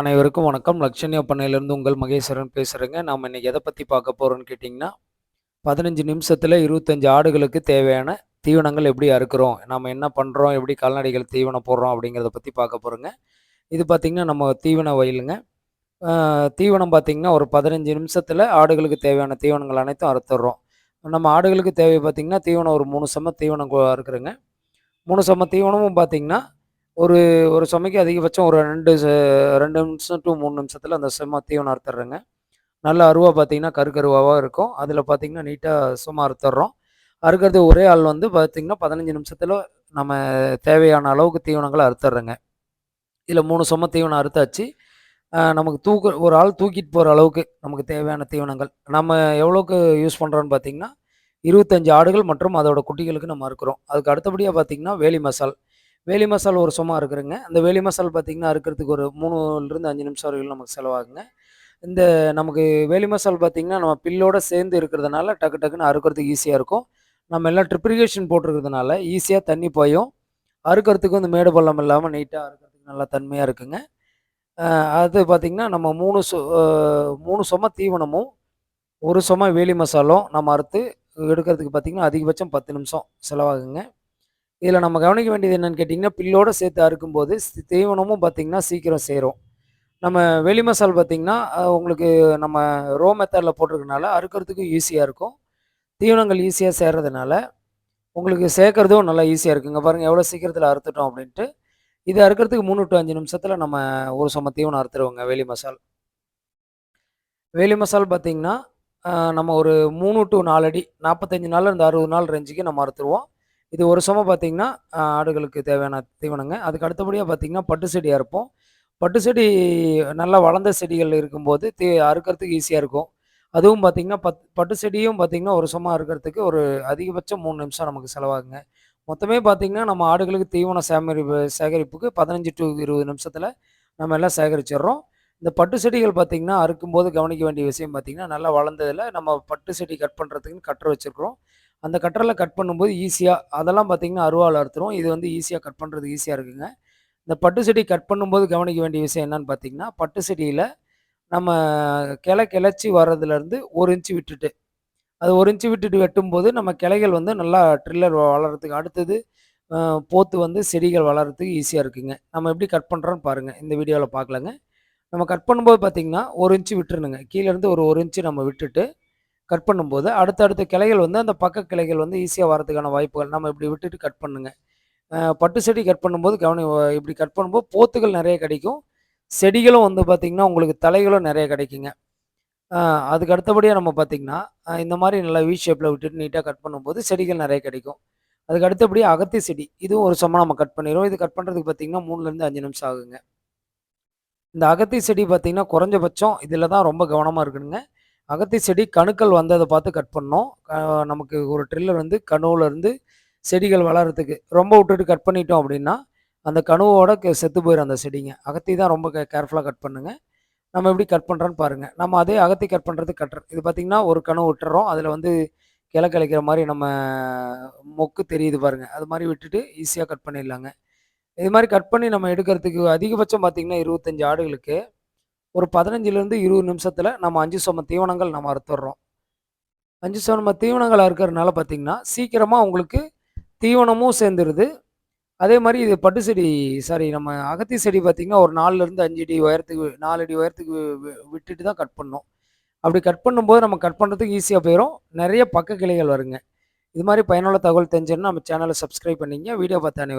அனைவருக்கும் வணக்கம். லக்ஷன்யா பண்ணையிலேருந்து உங்கள் மகேஸ்வரன் பேசுகிறேங்க நாம் இன்னைக்கு எதை பற்றி பார்க்க போகிறோன்னு கேட்டிங்கன்னா பதினஞ்சு நிமிஷத்தில் இருபத்தஞ்சி ஆடுகளுக்கு தேவையான தீவனங்கள் எப்படி அறுக்குறோம்? நம்ம என்ன பண்ணுறோம் எப்படி கால்நடைகள் தீவனம் போடுறோம்? அப்படிங்கிறத பற்றி பார்க்க போகிறோங்க இது பார்த்தீங்கன்னா, நம்ம தீவன வயலுங்க. தீவனம் பார்த்தீங்கன்னா, ஒரு பதினஞ்சு நிமிஷத்தில் ஆடுகளுக்கு தேவையான தீவனங்கள் அனைத்தும் அறுத்துடுறோம். நம்ம ஆடுகளுக்கு தேவை பார்த்தீங்கன்னா, தீவனம் ஒரு மூணு சம தீவனம் கொ அறுக்குறோங்க. 3 செம்ம தீவனமும் பார்த்தீங்கன்னா, ஒரு ஒரு சுமைக்கு அதிகபட்சம் ஒரு ரெண்டு ரெண்டு நிமிஷம் டூ மூணு நிமிஷத்தில் அந்த செம்ம தீவனம் அறுத்துடுறேங்க. நல்ல அருவா பார்த்தீங்கன்னா, கருக்கருவாவாக இருக்கும். அதில் பார்த்தீங்கன்னா, நீட்டாக சும்மா அறுத்துடுறோம். அறுக்கிறது ஒரே ஆள் வந்து பார்த்திங்கன்னா பதினஞ்சு நிமிஷத்தில் நம்ம தேவையான அளவுக்கு தீவனங்களை அறுத்துடுறோங்க. இதில் மூணு சும தீவனம் அறுத்தாச்சு. நமக்கு தூக்கு ஒரு ஆள் தூக்கிட்டு போகிற அளவுக்கு நமக்கு தேவையான தீவனங்கள். நம்ம எவ்வளோக்கு யூஸ் பண்ணுறோன்னு பார்த்தீங்கன்னா, 25 ஆடுகள் மற்றும் அதோட குட்டிகளுக்கு நம்ம அறுக்குறோம். அதுக்கு அடுத்தபடியாக பார்த்தீங்கன்னா, வேலி மசால். வேலி மசால் ஒரு சும்மா அறுக்குறேங்க. அந்த வேலி மசால் பார்த்தீங்கன்னா, அறுக்கிறதுக்கு ஒரு 3லிருந்து 5 நிமிஷம் வரைக்கும் நமக்கு செலவாகுங்க. இந்த நமக்கு வேலி மசால் பார்த்தீங்கன்னா, நம்ம பில்லோடு சேர்ந்து இருக்கிறதுனால டக்கு டக்குன்னு அறுக்கிறதுக்கு ஈஸியாக இருக்கும். நம்ம எல்லாம் ட்ரிப்ரிகேஷன் போட்டிருக்கிறதுனால ஈஸியாக தண்ணி பாயும். அறுக்கிறதுக்கு வந்து மேடு பள்ளம் இல்லாமல் நீட்டாக அறுக்கிறதுக்கு நல்லா தன்மையாக இருக்குங்க. அது பார்த்தீங்கன்னா, நம்ம மூணு சு மூணு சும தீவனமும், ஒரு சும வேலி மசாலும் நம்ம அறுத்து எடுக்கிறதுக்கு பார்த்தீங்கன்னா, அதிகபட்சம் 10 நிமிஷம் செலவாகுங்க. இதில் நம்ம கவனிக்க வேண்டியது என்னென்னு கேட்டிங்கன்னா பில்லோடு சேர்த்து அறுக்கும்போது தீவனமும் பார்த்தீங்கன்னா, சீக்கிரம் சேரும். நம்ம வெளி மசால் பார்த்தீங்கன்னா, உங்களுக்கு நம்ம ரோ மெத்தடில் போட்டிருக்கனால அறுக்கிறதுக்கும் ஈஸியாக இருக்கும். தீவனங்கள் ஈஸியாக சேர்றதுனால, உங்களுக்கு சேர்க்குறதும் நல்லா ஈஸியாக இருக்குங்க. பாருங்கள் எவ்வளோ சீக்கிரத்தில் அறுத்துட்டோம் அப்படின்ட்டு. இது அறுக்கிறதுக்கு 3 டூ அஞ்சு நிமிஷத்தில் நம்ம ஒரு சம தீவனம் அறுத்துருவோங்க வெளி மசால். வேலி மசால் பார்த்தீங்கன்னா, நம்ம ஒரு மூணு டு நாலு அடி 45 நாள்ல இருந்து 60 நாள் ரேஞ்சுக்கு நம்ம அறுத்துருவோம். இது ஒரு சமம் பார்த்திங்கன்னா ஆடுகளுக்கு தேவையான தீவனங்க. அதுக்கு அடுத்தபடியாக பார்த்தீங்கன்னா, பட்டு செடி அறுப்போம். பட்டு செடி நல்லா வளர்ந்த செடிகள் இருக்கும்போது தீ அறுக்கிறதுக்கு ஈஸியாக இருக்கும். அதுவும் பார்த்திங்கன்னா பத் பட்டு செடியும் பார்த்திங்கன்னா ஒரு சும அறுக்கிறதுக்கு ஒரு அதிகபட்சம் மூணு நிமிஷம் நமக்கு செலவாகுங்க. மொத்தமே பார்த்திங்கன்னா நம்ம ஆடுகளுக்கு தீவன சேமரிப்பு சேகரிப்புக்கு 15 டூ இருபது நிமிஷத்தில் நம்ம எல்லாம் சேகரிச்சிடுறோம். இந்த பட்டு செடிகள் பார்த்தீங்கன்னா, அறுக்கும்போது கவனிக்க வேண்டிய விஷயம் பார்த்திங்கன்னா நல்லா வளர்ந்ததில் நம்ம பட்டு செடி கட் பண்ணுறதுக்குன்னு கட்டர் வச்சிருக்கிறோம். அந்த கட்டரில் கட் பண்ணும்போது ஈஸியாக அதெல்லாம் பார்த்தீங்கன்னா, அருவாள் அறுத்துரும் இது வந்து ஈஸியாக கட் பண்ணுறது ஈஸியாக இருக்குங்க. இந்த பட்டு செடி கட் பண்ணும்போது கவனிக்க வேண்டிய விஷயம் என்னன்னு பார்த்தீங்கன்னா, பட்டு செடியில் நம்ம கிளை கிளச்சி வர்றதுலேருந்து ஒரு இன்ச்சு விட்டுட்டு, அது ஒரு இன்ச்சு விட்டுட்டு வெட்டும்போது நம்ம கிளைகள் வந்து நல்லா ட்ரில்லர் வளர்கிறதுக்கு அடுத்தது போத்து வந்து செடிகள் வளர்றதுக்கு ஈஸியாக இருக்குங்க. நம்ம எப்படி கட் பண்ணுறோன்னு பாருங்கள் இந்த வீடியோவில் பார்க்கலங்க நம்ம கட் பண்ணும்போது பார்த்தீங்கன்னா, 1 இன்ச் விட்டுறணுங்க. கீழ இருந்து ஒரு இன்ச்சு நம்ம விட்டுட்டு, கட் பண்ணும்போது அடுத்தடுத்த கிளைகள் வந்து அந்த பக்க கிளைகள் வந்து ஈஸியாக வரதுக்கான வாய்ப்புகள் நம்ம இப்படி விட்டுட்டு கட் பண்ணுங்க. பட்டு செடி கட் பண்ணும்போது கவனி இப்படி கட் பண்ணும்போது போத்துகள் நிறைய கிடைக்கும். செடிகளும் வந்து பார்த்திங்கன்னா உங்களுக்கு தலைகளும் நிறைய கிடைக்குங்க. அதுக்கு அடுத்தபடியாக நம்ம பார்த்தீங்கன்னா, இந்த மாதிரி நல்லா வி ஷேப்பில் விட்டுட்டு நீட்டாக கட் பண்ணும்போது செடிகள் நிறைய கிடைக்கும். அதுக்கு அடுத்தபடியாக அகத்தி செடி. இதுவும் ஒரு சமம் நம்ம கட் பண்ணிடுவோம் இது கட் பண்ணுறதுக்கு பார்த்தீங்கன்னா, 3லிருந்து 5 நிமிஷம் ஆகுங்க. இந்த அகத்தி செடி பார்த்திங்கன்னா குறைஞ்சபட்சம் இதில் தான் ரொம்ப கவனமாக இருக்கணுங்க. அகத்தி செடி கணுக்கள் வந்ததை பார்த்து கட் பண்ணோம் நமக்கு ஒரு ட்ரில்லர் வந்து கணுவிலேருந்து செடிகள் வளர்கிறதுக்கு ரொம்ப விட்டுட்டு கட் பண்ணிட்டோம் அப்படின்னா, அந்த கணுவோட செத்து போயிடும் அந்த செடிங்க. அகத்தி தான் ரொம்ப கேர்ஃபுல்லாக கட் பண்ணுங்க. நம்ம எப்படி கட் பண்ணுறோன்னு பாருங்கள் நம்ம அதே அகத்தி கட் பண்ணுறது கட்டுற இது பார்த்திங்கன்னா ஒரு கணு விட்டுறோம் அதில் வந்து கிளை கிளைக்கிற மாதிரி நம்ம மொக்கு தெரியுது பாருங்க. அது மாதிரி விட்டுட்டு ஈஸியாக கட் பண்ணிடலாங்க. இது மாதிரி கட் பண்ணி நம்ம எடுக்கிறதுக்கு அதிகபட்சம் பார்த்திங்கன்னா இருபத்தஞ்சி ஆடுகளுக்கு ஒரு பதினஞ்சுலேருந்து இருபது நிமிஷத்தில் நம்ம அஞ்சு சொம தீவனங்கள் நம்ம அறுத்துடுறோம். அஞ்சு சொம தீவனங்கள் அறுக்கிறதுனால பார்த்தீங்கன்னா, சீக்கிரமாக உங்களுக்கு தீவனமும் சேர்ந்துருது. அதே மாதிரி இது பட்டு செடி சாரி நம்ம அகத்தி செடி பார்த்திங்கன்னா ஒரு 4லிருந்து 5 அடி உயரத்துக்கு நாலு அடி உயரத்துக்கு வி விட்டுட்டு தான் கட் பண்ணணும். அப்படி கட் பண்ணும்போது நம்ம கட் பண்ணுறதுக்கு ஈஸியாக போயிடும் நிறைய பக்க கிளைகள் வருங்க. இது மாதிரி பயனுள்ள தகவல் தெரிஞ்சுதுன்னா நம்ம சேனலை சப்ஸ்கிரைப் பண்ணிங்க வீடியோ பார்த்த அனைவரும்